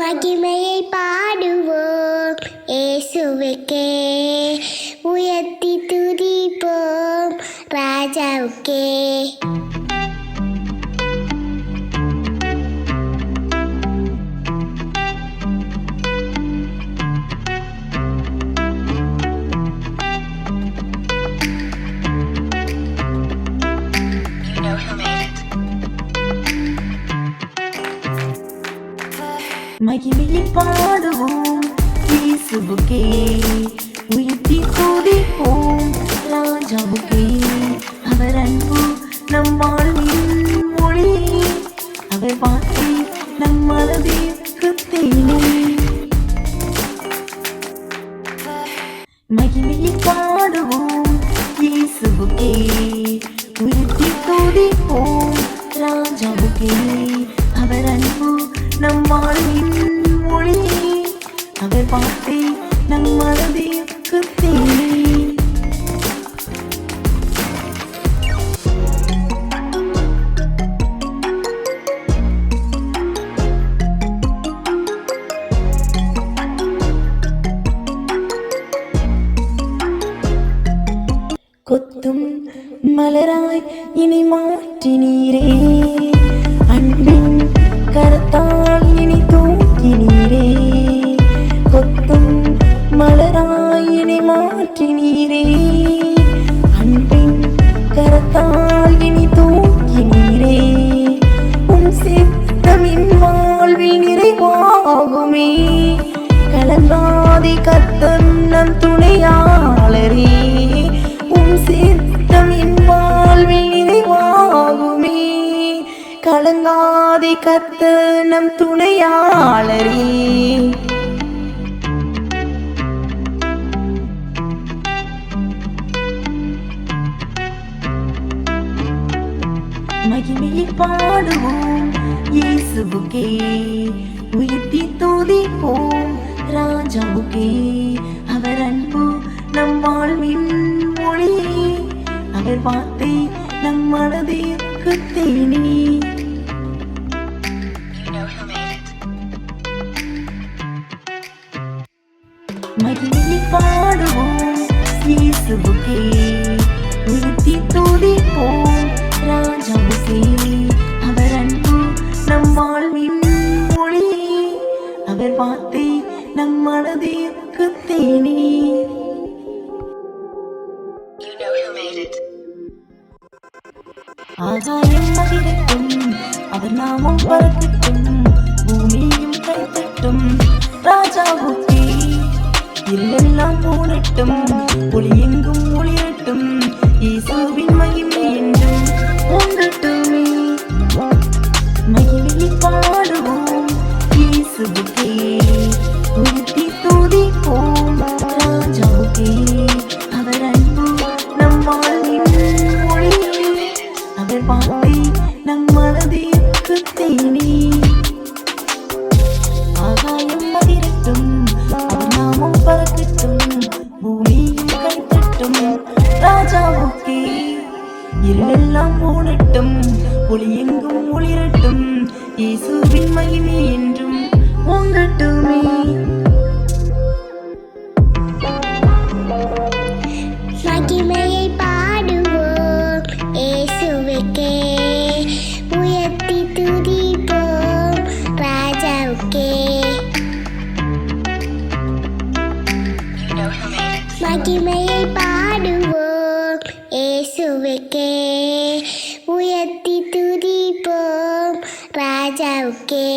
மகிமையை பாடுவோம். ஏசுவுக்கே உயர்த்தி துதிப்போம். ராஜாவுக்கே. மகிமையை பாடுவோம். இயேசுவுக்கே உயர்த்தி துதிப்போம் ராஜாவுக்கே அவர் அன்பு நம் வாழ்வின் மொழி. அவர் வார்த்தை நம் மனதிற்கு தேனே மகிமையை பாடுவோம். இயேசுவுக்கே உயர்த்தி துதிப்போம் ராஜாவுக்கே நம் வாழ்வின் மொழி. அவர் வார்த்தை நம் மனதிற்கு தேனே கொத்தும் மலராய் இனி மாற்றினீரே கலங்காதி கத்தன் நம் துணையாளரே உம் சித்தம் என் வாழ்வில் நிறைவாகுமே கலங்காதி கத்த நம் துணையாளரே. மகிமையை பாடுவோம் இயேசுவுக்கே. உயர்த்தி துதிப்போம் ராஜாவுக்கே அவர் அன்பு நம் வாழ்வின் மொழி அவர் வார்த்தை நம் மனதிற்கு தேனி. You பாடுவோம் இயேசுவுக்கே. உயர்த்தி துதிப்போம். நம் மனதிற்கு தேனே You know who made it. ஆகாயம் மகிழட்டும் அவர் நாமம் பறக்கட்டும் பூமியும் கைத்தட்டும் ராஜாவுக்கே இல்லெல்லாம் மூடட்டும் ஒளி எங்கும் ஒளிரட்டும் இயேசுவின் மகிமை ராஜாவுக்கே. இருளெல்லாம் மூடட்டும் ஒளி எங்கும் ஒளிரட்டும் இயேசுவின் மகிமை என்றும் ஓங்கட்டுமே மகிமையை பாடுவோம் இயேசுவுக்கே. உயர்த்தி துதிப்போம் ராஜாவுக்கே. மகிமையை இயேசுவுக்கே உயர்த்தி துதிப்போம் ராஜாவுக்கே